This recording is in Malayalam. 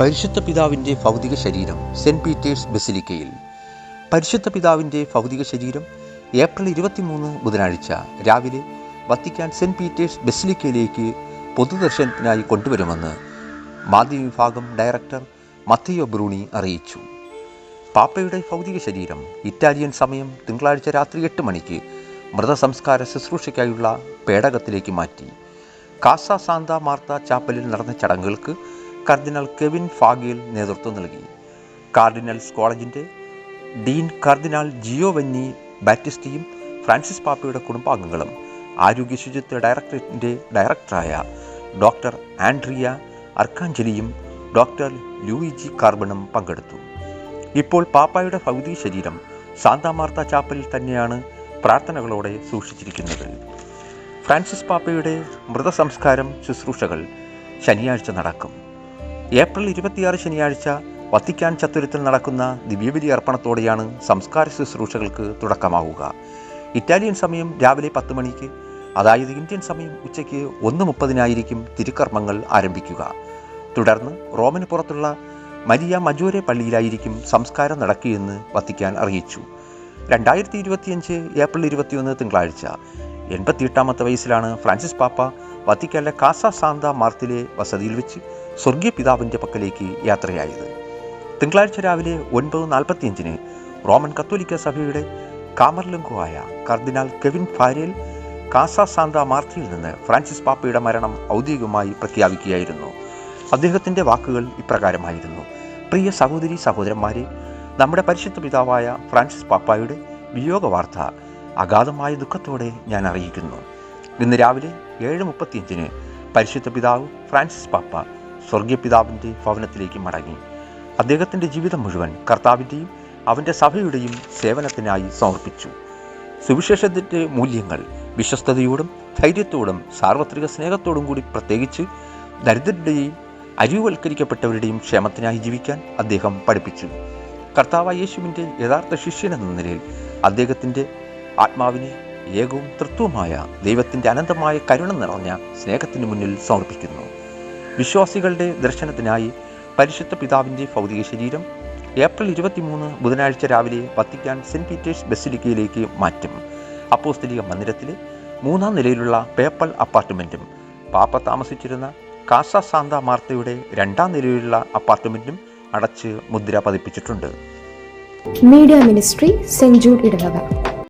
പരിശുദ്ധ പിതാവിന്റെ ഭൗതിക ശരീരം സെന്റ് പീറ്റേഴ്സ് ബസിലിക്കയിൽ. പരിശുദ്ധ പിതാവിന്റെ ഭൗതിക ശരീരം ഏപ്രിൽ ഇരുപത്തിമൂന്ന് ബുധനാഴ്ച രാവിലെ വത്തിക്കാൻ സെന്റ് പീറ്റേഴ്സ് ബസിലിക്കയിലേക്ക് പൊതുദർശനത്തിനായി കൊണ്ടുവരുമെന്ന് മാധ്യമ വിഭാഗം ഡയറക്ടർ മത്തിയോ ബ്രൂണി അറിയിച്ചു. പാപ്പയുടെ ഭൗതിക ശരീരം ഇറ്റാലിയൻ സമയം തിങ്കളാഴ്ച രാത്രി എട്ട് മണിക്ക് മൃതസംസ്കാര ശുശ്രൂഷയ്ക്കായുള്ള പേടകത്തിലേക്ക് മാറ്റി. കാസ സാന്ത മാർത്ത ചാപ്പലിൽ നടന്ന ചടങ്ങുകൾക്ക് കർദിനൽ കെവിൻ ഫാഗിൽ നേതൃത്വം നൽകി. കാർഡിനൽസ് കോളേജിന്റെ ഡീൻ കർദിനാൾ ജിയോവന്നി ബാറ്റിസ്റ്റിയും ഫ്രാൻസിസ് പാപ്പയുടെ കുടുംബാംഗങ്ങളും ആരോഗ്യ ശുചിത്വ ഡയറക്ടറേറ്റിന്റെ ഡയറക്ടറായ ഡോക്ടർ ആൻഡ്രിയ അർക്കാഞ്ചലിയും ഡോക്ടർ ലൂയിജി കാർബണും പങ്കെടുത്തു. ഇപ്പോൾ പാപ്പായുടെ ഭൗതിക ശരീരം സാന്താമാർത്ത ചാപ്പലിൽ തന്നെയാണ് പ്രാർത്ഥനകളോടെ സൂക്ഷിച്ചിരിക്കുന്നത്. ഫ്രാൻസിസ് പാപ്പയുടെ മൃതസംസ്കാരം ശുശ്രൂഷകൾ ശനിയാഴ്ച നടക്കും. ഏപ്രിൽ ഇരുപത്തിയാറ് ശനിയാഴ്ച വത്തിക്കാൻ ചത്തുരത്തിൽ നടക്കുന്ന ദിവ്യബലി അർപ്പണത്തോടെയാണ് സംസ്കാര ശുശ്രൂഷകൾക്ക് തുടക്കമാവുക. ഇറ്റാലിയൻ സമയം രാവിലെ പത്ത് മണിക്ക് അതായത് ഇന്ത്യൻ സമയം ഉച്ചയ്ക്ക് ഒന്ന് മുപ്പതിനായിരിക്കും തിരുക്കർമ്മങ്ങൾ ആരംഭിക്കുക. തുടർന്ന് റോമിന് പുറത്തുള്ള മരിയ മജോരെ പള്ളിയിലായിരിക്കും സംസ്കാരം നടക്കുകയെന്ന് വത്തിക്കാൻ അറിയിച്ചു. രണ്ടായിരത്തി ഇരുപത്തിയഞ്ച് ഏപ്രിൽ ഇരുപത്തിയൊന്ന് തിങ്കളാഴ്ച എൺപത്തിയെട്ടാമത്തെ വയസ്സിലാണ് ഫ്രാൻസിസ് പാപ്പ വത്തിക്കാനിലെ കാസ സാന്ത മാർത്തിലെ വസതിയിൽ വെച്ച് സ്വർഗീയ പിതാവിന്റെ പക്കലേക്ക് യാത്രയായത്. തിങ്കളാഴ്ച രാവിലെ ഒൻപത് നാൽപ്പത്തിയഞ്ചിന് റോമൻ കത്തോലിക്ക സഭയുടെ കാമർലംഗുവായ കർദിനാൾ കെവിൻ ഫാരേൽ കാസ സാന്ത മാർത്തിയിൽ നിന്ന് ഫ്രാൻസിസ് പാപ്പയുടെ മരണം ഔദ്യോഗികമായി പ്രഖ്യാപിക്കുകയായിരുന്നു. അദ്ദേഹത്തിന്റെ വാക്കുകൾ ഇപ്രകാരമായിരുന്നു. പ്രിയ സഹോദരി സഹോദരന്മാരെ നമ്മുടെ പരിശുദ്ധ പിതാവായ ഫ്രാൻസിസ് പാപ്പായുടെ വിയോഗ വാർത്ത അഗാധമായ ദുഃഖത്തോടെ ഞാൻ അറിയിക്കുന്നു. ഇന്ന് രാവിലെ ഏഴ് മുപ്പത്തിയഞ്ചിന് പരിശുദ്ധ പിതാവ് ഫ്രാൻസിസ് പാപ്പ സ്വർഗീയ പിതാവിന്റെ ഭവനത്തിലേക്ക് മടങ്ങി. അദ്ദേഹത്തിന്റെ ജീവിതം മുഴുവൻ കർത്താവിന്റെയും അവന്റെ സഭയുടെയും സേവനത്തിനായി സമർപ്പിച്ചു. സുവിശേഷത്തിന്റെ മൂല്യങ്ങൾ വിശ്വസ്തയോടും ധൈര്യത്തോടും സാർവത്രിക സ്നേഹത്തോടും കൂടി പ്രത്യേകിച്ച് ദരിദ്രരുടെയും അരിവുവൽക്കരിക്കപ്പെട്ടവരുടെയും ക്ഷേമത്തിനായി ജീവിക്കാൻ അദ്ദേഹം പഠിപ്പിച്ചു. കർത്താവ് യേശുവിന്റെ യഥാർത്ഥ ശിഷ്യൻ എന്ന നിലയിൽ അദ്ദേഹത്തിന്റെ ആത്മാവിനെ ഏകവും തൃത്വമായ ദൈവത്തിന്റെ അനന്തമായ കരുണ നിറഞ്ഞ സ്നേഹത്തിന് മുന്നിൽ സമർപ്പിക്കുന്നു. വിശ്വാസികളുടെ ദർശനത്തിനായി പരിശുദ്ധ പിതാവിന്റെ ഭൗതിക ശരീരം ഏപ്രിൽ ഇരുപത്തിമൂന്ന് ബുധനാഴ്ച രാവിലെ വത്തിക്കാൻ സെന്റ് പീറ്റേഴ്സ് ബസിലിക്കയിലേക്ക് മാറ്റും. അപ്പോസ്തലിക മന്ദിരത്തിലെ മൂന്നാം നിലയിലുള്ള പേപ്പൽ അപ്പാർട്ട്മെന്റും പാപ്പ താമസിച്ചിരുന്ന കാസ സാന്ത മാർത്തയുടെ രണ്ടാം നിലയിലുള്ള അപ്പാർട്ട്മെന്റും അടച്ച് മുദ്ര പതിപ്പിച്ചിട്ടുണ്ട്. മീഡിയ മിനിസ്ട്രി സെഞ്ചൂർ ഇടവക.